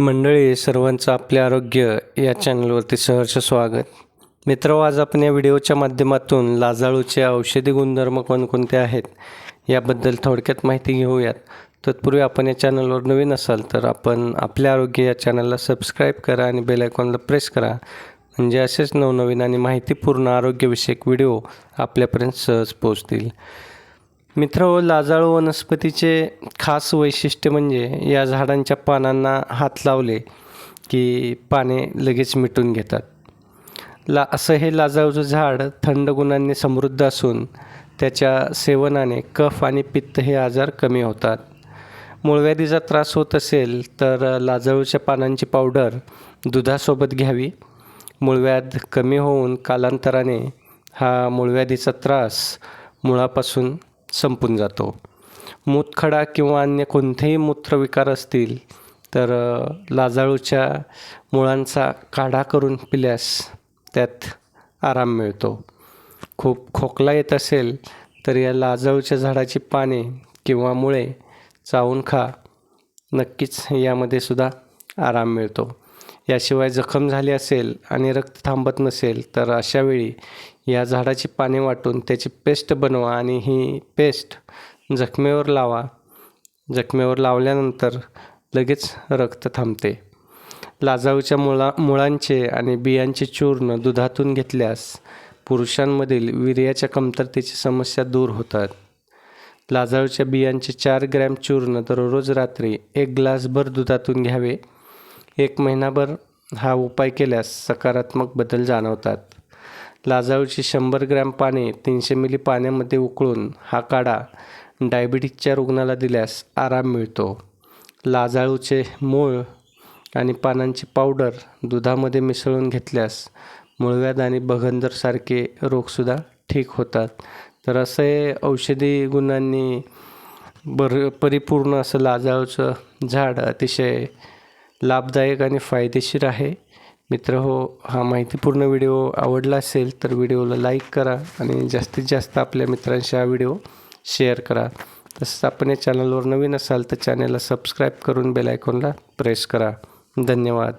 मंडळी सर्वांचं आपले आरोग्य या चॅनलवरती सहर्ष स्वागत. मित्र आज आपण या व्हिडिओच्या माध्यमातून लाजाळूचे औषधी गुणधर्म कोणकोणते आहेत याबद्दल थोडक्यात माहिती घेऊयात. तत्पूर्वी आपण या चॅनलवर नवीन असाल तर आपण आपले आरोग्य या चॅनलला सबस्क्राईब करा आणि बेल आयकॉनला प्रेस करा. म्हणजे असेच नवनवीन आणि माहितीपूर्ण आरोग्यविषयक व्हिडिओ आपल्यापर्यंत सहज पोहोचतील. मित्र लाजाळू वनस्पतीचे खास वैशिष्ट्य म्हणजे या झाडांच्या पानांना हात लावले की पाने लगेच मिटून घेतात. ला असं हे लाजाळूचं झाड थंड गुणांनी समृद्ध असून त्याच्या सेवनाने कफ आणि पित्त हे आजार कमी होतात. मूळव्याधीचा त्रास होत असेल तर लाजाळूच्या पानांची पावडर दुधासोबत घ्यावी. मूळव्याध कमी होऊन कालांतराने हा मूळव्याधीचा त्रास मुळापासून संपून जातो. मूतखडा किंवा अन्य कोणतेही मूत्रविकार असतील तर लाजाळूच्या मुळांचा काढा करून पिल्यास त्यात आराम मिळतो. खूप खोकला येत असेल तर या लाजाळूच्या झाडाची पाने किंवा मुळे चावून खा. नक्कीच यामध्ये सुद्धा आराम मिळतो. याशिवाय जखम झाली असेल आणि रक्त थांबत नसेल तर अशा वेळी या झाडाची पाने वाटून त्याची पेस्ट बनवा आणि ही पेस्ट जखमेवर लावा. जखमेवर लावल्यानंतर लगेच रक्त थांबते. लाजाळूच्या मुळा मुळांचे आणि बियांचे चूर्ण दुधातून घेतल्यास पुरुषांमधील वीर्याच्या कमतरतेची समस्या दूर होतात. लाजाळूच्या बियांचे चार ग्रॅम चूर्ण दररोज रात्री एक ग्लासभर दुधातून घ्यावे. एक महिनाभर हा उपाय केल्यास सकारात्मक बदल जाणवतात. लाजाळूची शंभर ग्रॅम पाने तीनशे मिली पाण्यामध्ये उकळून हा काढा. डायबिटीजच्या रुग्णाला दिल्यास आराम मिळतो. लाजाळूचे मूळ आणि पानांची पावडर दुधामध्ये मिसळून घेतल्यास मुळव्याध आणि बघंदरसारखे रोगसुद्धा ठीक होतात. तर असं हे औषधी गुणांनी बर परिपूर्ण असं लाजाळूचं झाड अतिशय लाभदायक आणि फायदेशीर आहे. मित्र हो हा माहितीपूर्ण व्हिडिओ आवडला असेल तर व्हिडिओला लाईक करा आणि जास्तीत जास्त आपल्या मित्रांशी हा व्हिडिओ शेअर करा. तसंच आपण या चॅनलवर नवीन असाल तर चॅनलला सबस्क्राईब करून बेल आयकॉनला प्रेस करा. धन्यवाद.